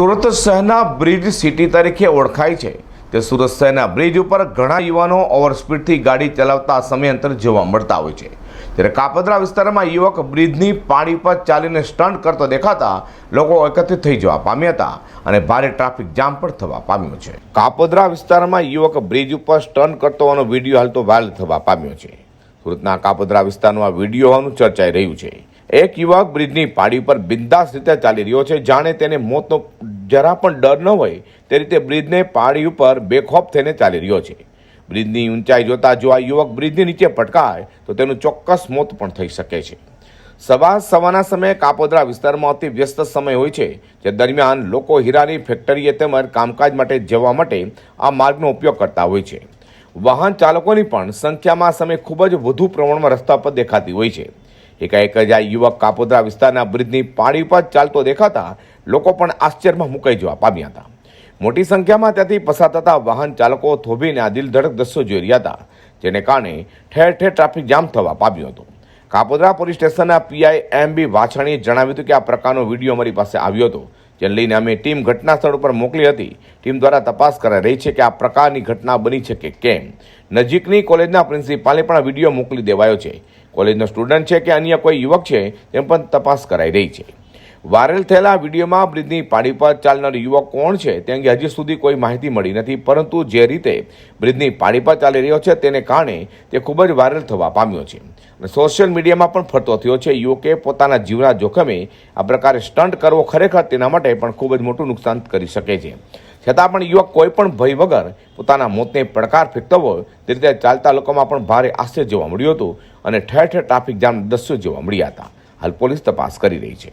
સુરત શહેરના bridge city તરીકે ઓળખાય છે. તે સુરત શહેરના બ્રિજ ઉપર ઘણા યુવાનો ઓવરસ્પીડથી ગાડી ચલાવતા સમયાંતર જોવા મળતા હોય છે. ત્યારે કાપદરા વિસ્તારમાં યુવક બ્રિજની પાણી પર ચાલીને સ્ટન્ટ કરતો દેખાતા લોકો એકત્રિત થઈ જવા પામ્યા હતા અને ભારે ટ્રાફિક જામ પણ થવા પામ્યો છે. કાપોદરા વિસ્તારમાં યુવક બ્રિજ ઉપર સ્ટન્ટ કરતો હોવાનો વીડિયો હાલ તો વાયરલ થવા પામ્યો છે. સુરતના કાપોદરા વિસ્તારનો આ વીડિયો હોવાનું ચર્ચાઈ રહ્યું છે. એક યુવક બ્રિજની પાડી પર બિંદાસ રીતે ચાલી રહ્યો છે. જાણે તેને મોતનો જરા પણ ડર ન હોય તે રીતે બ્રિજને પાડી ઉપર બેખોફ થઈને ચાલી રહ્યો છે. બ્રિજની ઊંચાઈ જોતા જો આ યુવક બ્રિજની નીચે પટકાય તો તેનું ચોક્કસ મોત પણ થઈ શકે છે. સવા સવાના સમયે કાપોદરા વિસ્તારમાં અતિ વ્યસ્ત સમય હોય છે, જે દરમિયાન લોકો હીરાની ફેક્ટરીએ તેમજ કામકાજ માટે જવા માટે આ માર્ગનો ઉપયોગ કરતા હોય છે. વાહન ચાલકોની પણ સંખ્યામાં સમય ખૂબ જ વધુ પ્રમાણમાં રસ્તા પર દેખાતી હોય છે. એકાએક જ આ યુવક કાપોદ્રા વિસ્તારના બ્રિજની પાળી પર ચાલતો દેખાતા લોકો પણ આશ્ચર્યમાં મુકાઈ જવા પામ્યા હતા. મોટી સંખ્યામાં ત્યાંથી પસાર થતા વાહન ચાલકો થોભીને આ દિલધડક દ્રશ્યો જોઈ રહ્યા હતા, જેને કારણે ઠેર ઠેર ટ્રાફિક જામ થવા પામ્યો હતો. કાપોદ્રા પોલીસ સ્ટેશનના પીઆઈ એમ બી વાછાણીએ જણાવ્યું હતું કે આ પ્રકારનો વીડિયો અમારી પાસે આવ્યો હતો. જેને લઈને અમે ટીમ ઘટના સ્થળ ઉપર મોકલી હતી. ટીમ દ્વારા તપાસ કરાઈ રહી છે કે આ પ્રકારની ઘટના બની છે કે કેમ. નજીકની કોલેજના પ્રિન્સિપાલે પણ વીડિયો મોકલી દેવાયો છે. કોલેજનો સ્ટુડન્ટ છે કે અન્ય કોઈ યુવક છે તેમ પણ તપાસ કરાઈ રહી છે. વાયરલ થયેલા વિડીયોમાં બ્રિજની પાડી પર ચાલનાર યુવક કોણ છે તે અંગે હજી સુધી કોઈ માહિતી મળી નથી, પરંતુ જે રીતે બ્રિજની પાડી પર ચાલી રહ્યો છે તેને કારણે તે ખૂબ જ વાયરલ થવા પામ્યો છે. અને સોશિયલ મીડિયામાં પણ ફરતો થયો છે, યુવકે પોતાના જીવના જોખમે આ પ્રકારે સ્ટન્ટ કરવો ખરેખર તેના માટે પણ ખૂબ જ મોટું નુકસાન કરી શકે છે. છતાં પણ યુવક કોઈ પણ ભય વગર પોતાના મોતને પડકાર ફેંકતો હોય તે રીતે ચાલતા લોકોમાં પણ ભારે આશ્ચર્ય જોવા મળ્યું હતું અને ઠેર ઠેર ટ્રાફિક જામ દ્રશ્યો જોવા મળ્યા હતા. હાલ પોલીસ તપાસ કરી રહી છે.